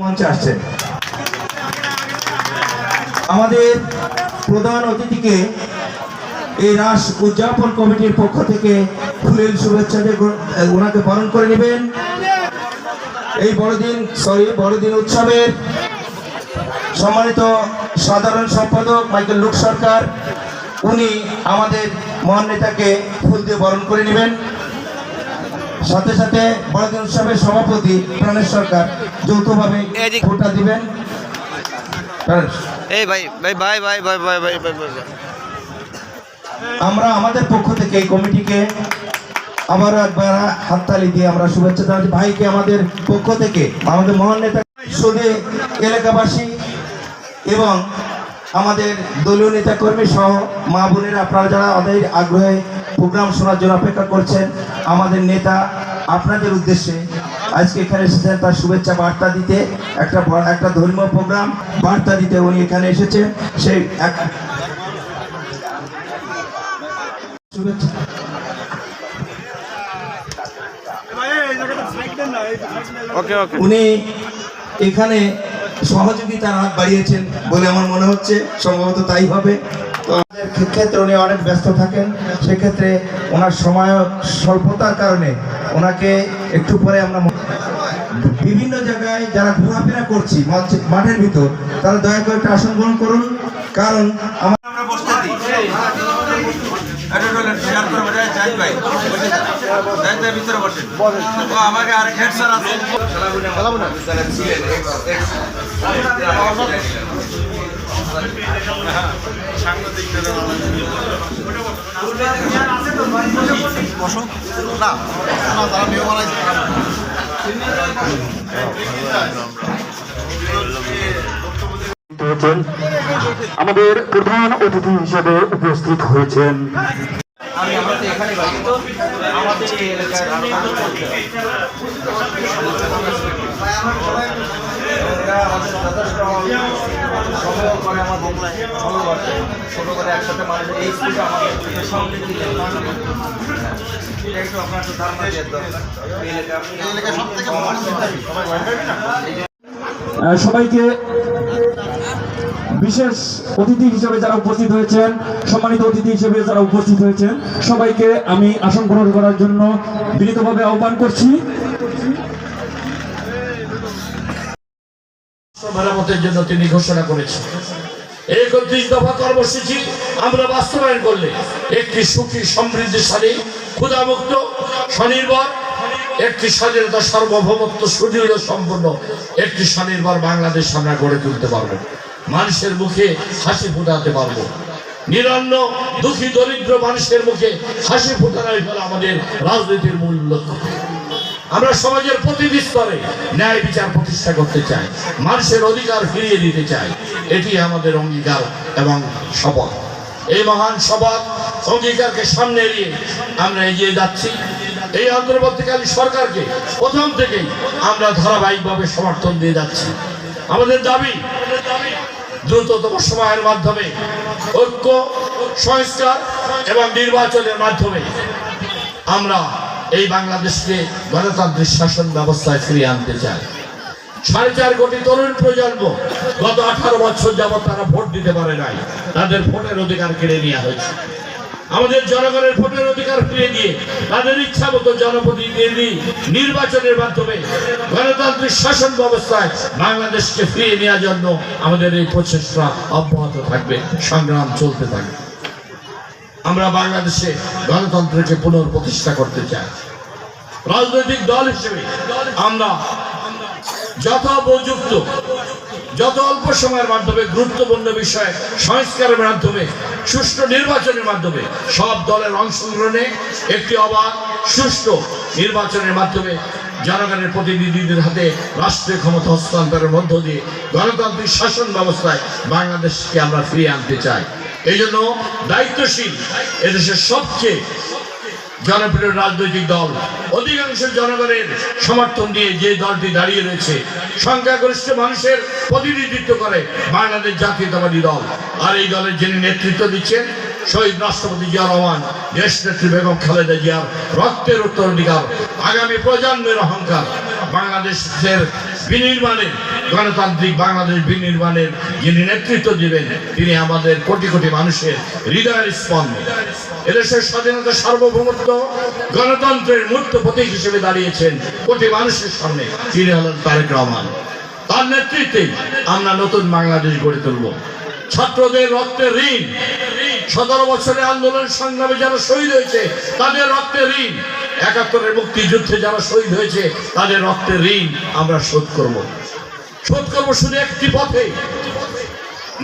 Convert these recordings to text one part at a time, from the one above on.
মঞ্চে আসছেন। আমাদের প্রধান অতিথিকে এই রাস উদযাপন কমিটির পক্ষ থেকে ফুলের শুভেচ্ছা দিয়ে ওনাকে বরণ করে নেবেন। এই বড়দিন সরি বড়দিন উৎসবের সম্মানিত সাধারণ সম্পাদক মাইকেল লোক সরকার, উনি আমাদের মহান নেতাকে ফুল দিয়ে বরণ করে নেবেন। সাথে সাথে বড়দিন উৎসবের সভাপতি প্রাণেশ সরকার যৌথভাবে ভোটটা দিবেন। এই ভাই ভাই ভাই ভাই ভাই ভাই ভাই ভাই ভাই। ভাই। আমরা আমাদের পক্ষ থেকে এই কমিটিকে আবার একবার হাততালি দিয়ে আমরা শুভেচ্ছা জানাচ্ছি। ভাইকে আমাদের পক্ষ থেকে আমাদের মহান নেতা সুদে এলাকাবাসী এবং আমাদের দলীয় নেতা কর্মী সহ মা বোনেরা আপনারা যারা আমাদের আগ্রহে প্রোগ্রাম শোনার জন্য অপেক্ষা করছেন আমাদের নেতা আপনাদের উদ্দেশ্যে আজকে এখানে এসেছেন তার শুভেচ্ছা বার্তা দিতে একটা বড়- একটা ধর্মীয় প্রোগ্রাম বার্তা দিতে উনি এখানে এসেছেন। সেই এক শুভেচ্ছা। উনি এখানে সহযোগিতার হাত বাড়িয়েছেন বলে আমার মনে হচ্ছে, সম্ভবত তাই হবে। তো আমাদের ক্ষেত্রে উনি অনেক ব্যস্ত থাকেন, সেক্ষেত্রে ওনার সময় স্বল্পতার কারণে ওনাকে একটু পরে আমরা বিভিন্ন জায়গায় যারা ঘোরাফেরা করছি মাঠের ভিতর, তারা দয়া করে একটা আসন গ্রহণ করুন, কারণ আমার আমরা বসতে দিই। একটা টয়লেট শেয়ার করে ভাই জাহিদ ভাই ভিতরে আমাকে আর হেড স্যার আছে। বসো। না না বক্তব্য আমাদের প্রধান অতিথি হিসেবে উপস্থিত হয়েছেন। আমি আমরা তো এখানে বাড়ি তো আমাদের এই এলাকার এরা আমাদের যথেষ্ট সহযোগ করে আমাদের ভালোবাসে ছোট করে একসাথে মানুষের এই স্কুলটা আমাদের সমৃদ্ধি একটু আপনার একটু ধারণা দিয়ে দরকার। এই এলাকা এই এলাকা সব থেকে আহ, সবাইকে বিশেষ অতিথি হিসেবে যারা উপস্থিত হয়েছেন, সম্মানিত অতিথি হিসেবে যারা উপস্থিত হয়েছেন, সবাইকে আমি আসন গ্রহণ করার জন্য বিনীতভাবে আহ্বান করছি। মেরামতের জন্য তিনি ঘোষণা করেছেন। একত্রিশ দফা কর্মসূচি আমরা বাস্তবায়ন করলে একটি সুখী, সমৃদ্ধিশালী, ক্ষুধামুক্ত, স্বনির্ভর, একটি স্বাধীনতা সার্বভৌমত্ব, সুদৃঢ় সম্পন্ন একটি স্বনির্ভর বাংলাদেশ আমরা গড়ে তুলতে পারব। মানুষের মুখে হাসি ফুটাতে পারব। নিরন্ন, দুঃখী, দরিদ্র মানুষের মুখে হাসি ফোটানোই হলো আমাদের রাজনীতির মূল লক্ষ্য। আমরা সমাজের প্রতিটি স্তরে ন্যায় বিচার প্রতিষ্ঠা করতে চাই, মানুষের অধিকার ফিরিয়ে দিতে চাই। এটি আমাদের অঙ্গীকার এবং শপথ এই মহান শপথ অঙ্গীকারকে সামনে এড়িয়ে আমরা এগিয়ে যাচ্ছি। এই অন্তর্বর্তীকালীন সরকারকে প্রথম থেকেই আমরা ধারাবাহিকভাবে সমর্থন দিয়ে যাচ্ছি। আমাদের দাবি দ্রুততম সময়ের মাধ্যমে, ঐক্য, সংস্কার এবং নির্বাচনের মাধ্যমে আমরা এই বাংলাদেশকে গণতান্ত্রিক শাসন ব্যবস্থায় ফিরিয়ে আনতে চাই। সাড়ে চার কোটি তরুণ প্রজন্ম গত আঠারো বছর যাবৎ তারা ভোট দিতে পারে নাই। তাদের ভোটের অধিকার কেড়ে নেওয়া হয়েছে। আমাদের জনগণের ভোটের অধিকার ফিরে দিয়ে তাদের ইচ্ছা মতো জনপ্রতিনিধি নির্বাচনের মাধ্যমে গণতান্ত্রিক শাসন ব্যবস্থায় বাংলাদেশকে ফিরিয়ে নেওয়ার জন্য আমাদের এই প্রচেষ্টা অব্যাহত থাকবে, সংগ্রাম চলতে থাকবে। আমরা বাংলাদেশে গণতন্ত্রকে পুনঃপ্রতিষ্ঠা করতে চাই। রাজনৈতিক দল হিসেবে আমরা যথোপযুক্ত যত অল্প সময়ের মাধ্যমে গুরুত্বপূর্ণ বিষয় সংস্কারের মাধ্যমে, সুষ্ঠু নির্বাচনের মাধ্যমে, সব দলের অংশগ্রহণে একটি অবাধ, সুষ্ঠু নির্বাচনের মাধ্যমে জনগণের প্রতিনিধিদের হাতে রাষ্ট্রীয় ক্ষমতা হস্তান্তরের মধ্য দিয়ে গণতান্ত্রিক শাসন ব্যবস্থায় বাংলাদেশকে আমরা ফিরিয়ে আনতে চাই। এই জন্য দায়িত্বশীল এদেশের সবচেয়ে জনপ্রিয় রাজনৈতিক দল। অধিকাংশ জনগণের সমর্থন দিয়ে যে দলটি দাঁড়িয়ে রয়েছে, সংখ্যাগরিষ্ঠ মানুষের প্রতিনিধিত্ব করে বাংলাদেশ জাতীয়তাবাদী দল। আর এই দলের যিনি নেতৃত্ব দিচ্ছেন, শহীদ রাষ্ট্রপতি জিয়া রহমান, দেশ নেত্রী বেগম খালেদা জিয়ার রক্তের উত্তরাধিকার, আগামী প্রজন্মের অহংকার, বাংলাদেশের বিনির্মাণের গণতান্ত্রিক বাংলাদেশ বিনির্মাণের যিনি নেতৃত্ব দিবেন, তিনি আমাদের কোটি কোটি মানুষের হৃদয়ের স্পন্দন। এদেশের স্বাধীনতা সার্বভৌমত্ব গণতন্ত্রের মূর্ত প্রতীক হিসেবে দাঁড়িয়েছেন কোটি মানুষের সামনে, তিনি হলেন তারেক রহমান। তার নেতৃত্বে আমরা নতুন বাংলাদেশ গড়ে তুলব। ছাত্রদের রক্তের ঋণ। সতেরো বছরের আন্দোলন সংগ্রামে যারা শহীদ হয়েছে, তাদের রক্তের ঋণ। একাত্তরের মুক্তিযুদ্ধে যারা শহীদ হয়েছে, তাদের রক্তের ঋণ আমরা শোধ করব। শোধ করব শুধু একটি পথে।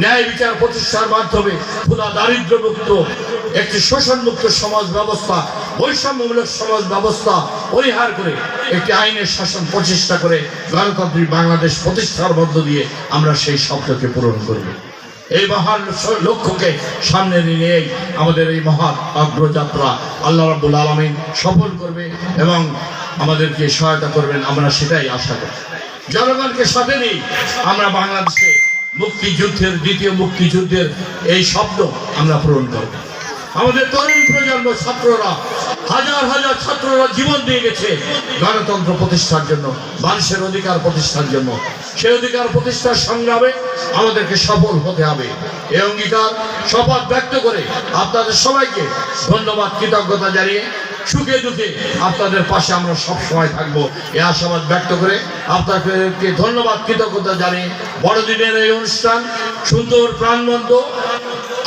ন্যায় বিচার প্রতিষ্ঠার মাধ্যমে ক্ষুদা দারিদ্র মুক্ত একটি শোষণ মুক্ত সমাজ ব্যবস্থা, বৈষম্যমূলক সমাজ ব্যবস্থা পরিহার করে একটি আইনের শাসন প্রচেষ্টা করে গণতান্ত্রিক বাংলাদেশ প্রতিষ্ঠার মধ্য দিয়ে আমরা সেই শব্দকে পূরণ করব। এই মহান লক্ষ্যকে সামনে নিয়েই আমাদের এই মহান অগ্রযাত্রা আল্লাহ রাব্বুল আলমিন সফল করবে এবং আমাদেরকে সহায়তা করবেন, আমরা সেটাই আশা করি। জনগণকে সাথে নিয়ে আমরা বাংলাদেশে মুক্তিযুদ্ধের, দ্বিতীয় মুক্তিযুদ্ধের এই শব্দ আমরা পূরণ করব। আমাদের তরুণ প্রজন্ম, ছাত্ররা, হাজার হাজার ছাত্ররা জীবন দিয়ে গেছে গণতন্ত্র প্রতিষ্ঠার জন্য, মানুষের অধিকার প্রতিষ্ঠার জন্য। সেই অধিকার প্রতিষ্ঠার সংগ্রামে আমাদেরকে সফল হতে হবে। এই অঙ্গীকার শপথ ব্যক্ত করে আপনাদের সবাইকে ধন্যবাদ, কৃতজ্ঞতা জানিয়ে সুখে দুঃখে আপনাদের পাশে আমরা সব সময় থাকব। এ আশাবাদ ব্যক্ত করে আপনাদেরকে ধন্যবাদ, কৃতজ্ঞতা জানিয়ে বড়দিনের এই অনুষ্ঠান সুন্দর প্রাণবন্ত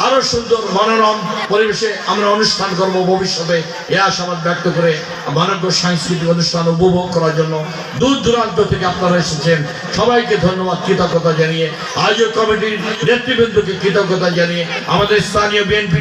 আরও সুন্দর মনোরম পরিবেশে আমরা অনুষ্ঠান করব ভবিষ্যতে। এ আশাবাদ ব্যক্ত করে মানব্য সাংস্কৃতিক অনুষ্ঠান উপভোগ করার জন্য দূর দূরান্ত থেকে আপনারা এসেছেন। সবাইকে ধন্যবাদ, কৃতজ্ঞতা জানিয়ে। আয়োজক কমিটির নেতৃবৃন্দকে কৃতজ্ঞতা জানিয়ে আমাদের স্থানীয় বিএনপি